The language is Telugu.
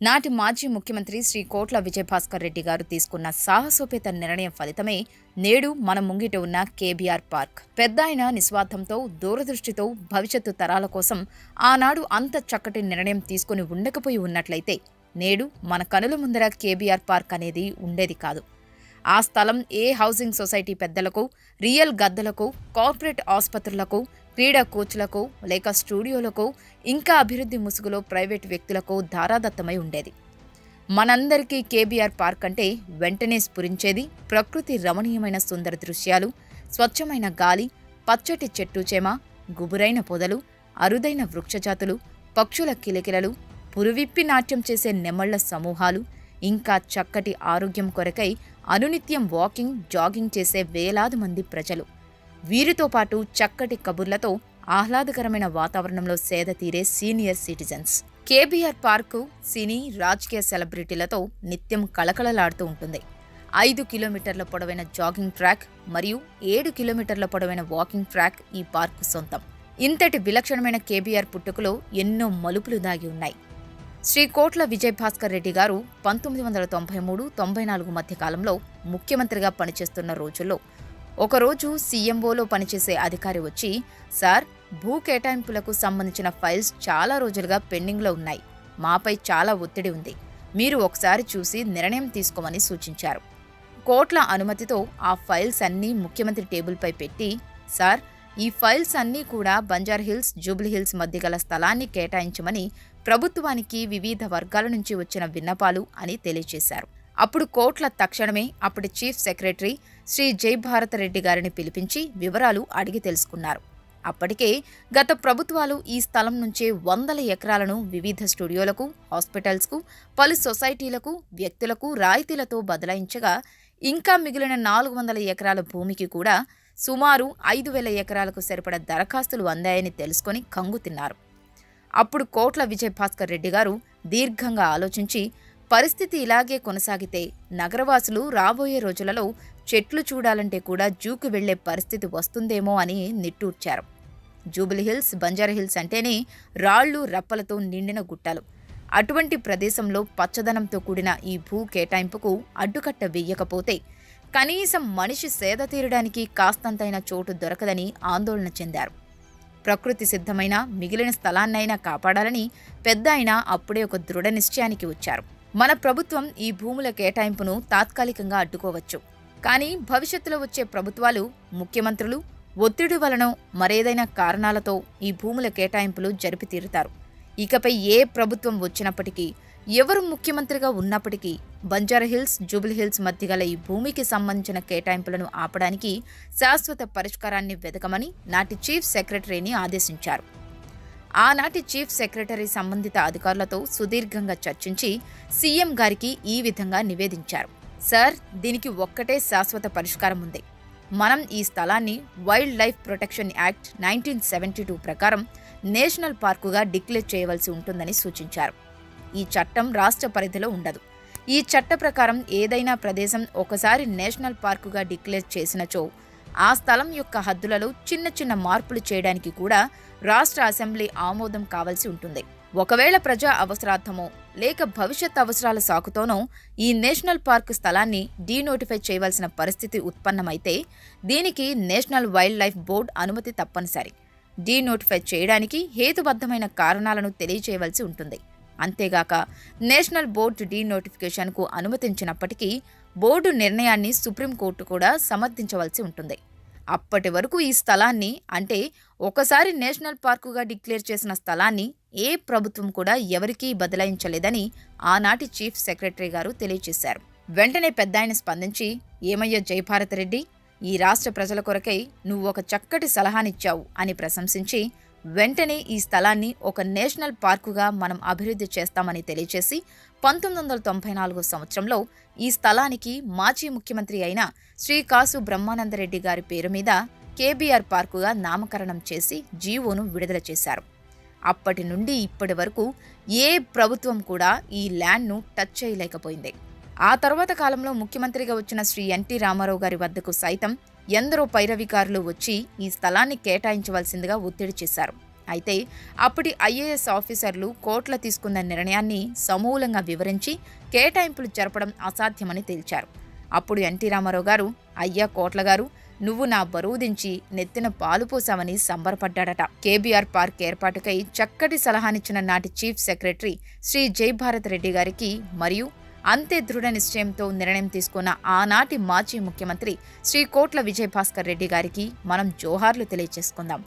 నాటి మాజీ ముఖ్యమంత్రి శ్రీ కోట్ల విజయభాస్కర్ రెడ్డి గారు తీసుకున్న సాహసోపేత నిర్ణయం ఫలితమే నేడు మన ముంగిట ఉన్న కేబీఆర్ పార్క్. పెద్ద ఆయన నిస్వార్థంతో దూరదృష్టితో భవిష్యత్తు తరాల కోసం ఆనాడు అంత చక్కటి నిర్ణయం తీసుకుని ఉండకపోయి ఉన్నట్లయితే నేడు మన కనుల ముందర కేబీఆర్ పార్క్ అనేది ఉండేది కాదు. ఆ స్థలం ఏ హౌసింగ్ సొసైటీ పెద్దలకు రియల్ గద్దలకు కార్పొరేట్ ఆసుపత్రులకు క్రీడా కోచ్లకు లేక స్టూడియోలకు ఇంకా అభివృద్ధి ముసుగులో ప్రైవేట్ వ్యక్తులకు ధారాదత్తమై ఉండేది. మనందరికీ కేబీఆర్ పార్క్ అంటే వెంటనే స్ఫురించేది. ప్రకృతి రమణీయమైన సుందర దృశ్యాలు స్వచ్ఛమైన గాలి పచ్చటి చెట్టు చేమ గుబురైన పొదలు అరుదైన వృక్షజాతులు పక్షుల కిలకిలలు పురువిప్పి నాట్యం చేసే నెమళ్ళ సమూహాలు ఇంకా చక్కటి ఆరోగ్యం కొరకై అనునిత్యం వాకింగ్ జాగింగ్ చేసే వేలాది మంది ప్రజలు. వీరితో పాటు చక్కటి కబుర్లతో ఆహ్లాదకరమైన వాతావరణంలో సేద తీరే senior citizens. KBR park cine రాజకీయ సెలబ్రిటీలతో నిత్యం కళకళలాడుతూ ఉంటుంది. ఐదు కిలోమీటర్ల పొడవైన జాగింగ్ ట్రాక్ మరియు ఏడు కిలోమీటర్ల పొడవైన వాకింగ్ ట్రాక్ ఈ పార్కు సొంతం. ఇంతటి విలక్షణమైన కేబీఆర్ పుట్టుకలో ఎన్నో మలుపులు దాగి ఉన్నాయి. శ్రీ కోట్ల విజయభాస్కర్ రెడ్డి గారు పంతొమ్మిది వందల తొంభై మూడు తొంభై నాలుగు మధ్య కాలంలో ముఖ్యమంత్రిగా పనిచేస్తున్న రోజుల్లో ఒకరోజు సీఎంఓలో పనిచేసే అధికారి వచ్చి సార్ భూ కేటాయింపులకు సంబంధించిన ఫైల్స్ చాలా రోజులుగా పెండింగ్లో ఉన్నాయి. మాపై చాలా ఒత్తిడి ఉంది. మీరు ఒకసారి చూసి నిర్ణయం తీసుకోమని సూచించారు. కోట్ల అనుమతితో ఆ ఫైల్స్ అన్నీ ముఖ్యమంత్రి టేబుల్పై పెట్టి సార్ ఈ ఫైల్స్ అన్నీ కూడా బంజార్ హిల్స్ జూబ్లీ హిల్స్ మధ్య గల స్థలాన్ని కేటాయించమని ప్రభుత్వానికి వివిధ వర్గాల నుంచి వచ్చిన విన్నపాలు అని తెలియజేశారు. అప్పుడు కోట్ల తక్షణమే అప్పటి చీఫ్ సెక్రటరీ శ్రీ జయభారత రెడ్డి గారిని పిలిపించి వివరాలు అడిగి తెలుసుకున్నారు. అప్పటికే గత ప్రభుత్వాలు ఈ స్థలం నుంచే వందల ఎకరాలను వివిధ స్టూడియోలకు హాస్పిటల్స్కు పలు సొసైటీలకు వ్యక్తులకు రాయితీలతో బదలాయించగా ఇంకా మిగిలిన నాలుగు వందల ఎకరాల భూమికి కూడా సుమారు ఐదు వేల ఎకరాలకు సరిపడ దరఖాస్తులు అందాయని తెలుసుకొని కంగు తిన్నారు. అప్పుడు కోట్ల విజయభాస్కర్ రెడ్డి గారు దీర్ఘంగా ఆలోచించి పరిస్థితి ఇలాగే కొనసాగితే నగరవాసులు రాబోయే రోజులలో చెట్లు చూడాలంటే కూడా జూకు వెళ్ళే పరిస్థితి వస్తుందేమో అని నిట్టూర్చారు. Jubilee Hills Banjara Hills Banjara Hills అంటేనే రాళ్ళు రప్పలతో నిండిన గుట్టలు. అటువంటి ప్రదేశంలో పచ్చదనంతో కూడిన ఈ భూ కేటాయింపుకు అడ్డుకట్ట వెయ్యకపోతే కనీసం మనిషి సేద తీరడానికి కాస్తంతైన చోటు దొరకదని ఆందోళన చెందారు. ప్రకృతి సిద్ధమైన మిగిలిన స్థలాన్నైనా కాపాడాలని పెద్ద ఆయన అప్పుడే ఒక దృఢ నిశ్చయానికి వచ్చారు. మన ప్రభుత్వం ఈ భూముల కేటాయింపును తాత్కాలికంగా అడ్డుకోవచ్చు. కానీ భవిష్యత్తులో వచ్చే ప్రభుత్వాలు ముఖ్యమంత్రులు ఒత్తిడి వలన మరేదైనా కారణాలతో ఈ భూముల కేటాయింపులు జరిపి తీరుతారు. ఇకపై ఏ ప్రభుత్వం వచ్చినప్పటికీ ఎవరు ముఖ్యమంత్రిగా ఉన్నప్పటికీ బంజారా హిల్స్ జూబిలీ హిల్స్ మధ్య గల ఈ భూమికి సంబంధించిన కేటాయింపులను ఆపడానికి శాశ్వత పరిష్కారాన్ని వెతకమని నాటి చీఫ్ సెక్రటరీని ఆదేశించారు. ఆనాటి చీఫ్ సెక్రటరీ సంబంధిత అధికారులతో సుదీర్ఘంగా చర్చించి సీఎం గారికి ఈ విధంగా నివేదించారు. సార్ దీనికి ఒక్కటే శాశ్వత పరిష్కారం ఉంది. మనం ఈ స్థలాన్ని wild life protection act nineteen seventy two ప్రకారం నేషనల్ పార్కుగా డిక్లేర్ చేయవలసి ఉంటుందని సూచించారు. ఈ చట్టం రాష్ట్ర పరిధిలో ఉండదు. ఈ చట్ట ప్రకారం ఏదైనా ప్రదేశం ఒకసారి నేషనల్ పార్కుగా డిక్లేర్ చేసినచో ఆ స్థలం యొక్క హద్దులలో చిన్న చిన్న మార్పులు చేయడానికి కూడా రాష్ట్ర అసెంబ్లీ ఆమోదం కావాల్సి ఉంటుంది. ఒకవేళ ప్రజా అవసరార్థమో లేక భవిష్యత్ అవసరాల సాకుతోనో ఈ నేషనల్ పార్క్ స్థలాన్ని డీనోటిఫై చేయవలసిన పరిస్థితి ఉత్పన్నమైతే దీనికి నేషనల్ వైల్డ్ లైఫ్ బోర్డు అనుమతి తప్పనిసరి. డీనోటిఫై చేయడానికి హేతుబద్ధమైన కారణాలను తెలియచేయవలసి ఉంటుంది. అంతేగాక నేషనల్ బోర్డు డీనోటిఫికేషన్కు అనుమతించినప్పటికీ బోర్డు నిర్ణయాన్ని సుప్రీంకోర్టు కూడా సమర్థించవలసి ఉంటుంది. అప్పటి వరకు ఈ స్థలాన్ని అంటే ఒకసారి నేషనల్ పార్కుగా డిక్లేర్ చేసిన స్థలాన్ని ఏ ప్రభుత్వం కూడా ఎవరికీ బదలాయించలేదని ఆనాటి చీఫ్ సెక్రటరీ గారు తెలియజేశారు. వెంటనే పెద్ద ఆయన స్పందించి ఏమయ్యో జయభారత్ రెడ్డి ఈ రాష్ట్ర ప్రజల కొరకై నువ్వు ఒక చక్కటి సలహానిచ్చావు అని ప్రశంసించి వెంటనే ఈ స్థలాన్ని ఒక నేషనల్ పార్కుగా మనం అభివృద్ధి చేస్తామని తెలియజేసి పంతొమ్మిది వందల తొంభై నాలుగో సంవత్సరంలో ఈ స్థలానికి మాజీ ముఖ్యమంత్రి అయిన శ్రీ కాసు బ్రహ్మానందరెడ్డి గారి పేరు మీద కేబీఆర్ పార్కుగా నామకరణం చేసి జీవోను విడుదల చేశారు. అప్పటి నుండి ఇప్పటి వరకు ఏ ప్రభుత్వం కూడా ఈ ల్యాండ్ను టచ్ చేయలేకపోయింది. ఆ తర్వాత కాలంలో ముఖ్యమంత్రిగా వచ్చిన శ్రీ ఎన్టీ రామారావు గారి వద్దకు సైతం ఎందరో పైరవికారులు వచ్చి ఈ స్థలాన్ని కేటాయించవలసిందిగా ఒత్తిడి చేశారు. అయితే అప్పటి ఐఏఎస్ ఆఫీసర్లు కోట్ల తీసుకున్న నిర్ణయాన్ని సమూలంగా వివరించి కేటాయింపులు జరపడం అసాధ్యమని తేల్చారు. అప్పుడు ఎన్టీ రామారావు గారు అయ్యా కోట్ల గారు నువ్వు నా బరువు దించి నెత్తిన పాలు పోసావని సంబరపడ్డాడట. కేబీఆర్ పార్క్ ఏర్పాటుకై చక్కటి సలహానిచ్చిన నాటి చీఫ్ సెక్రటరీ శ్రీ జయభారత్ రెడ్డి గారికి మరియు అంతే దృఢ నిశ్చయంతో నిర్ణయం తీసుకున్న ఆనాటి మాజీ ముఖ్యమంత్రి శ్రీ కోట్ల విజయభాస్కర్ రెడ్డి గారికి మనం జోహార్లు తెలియజేసుకుందాం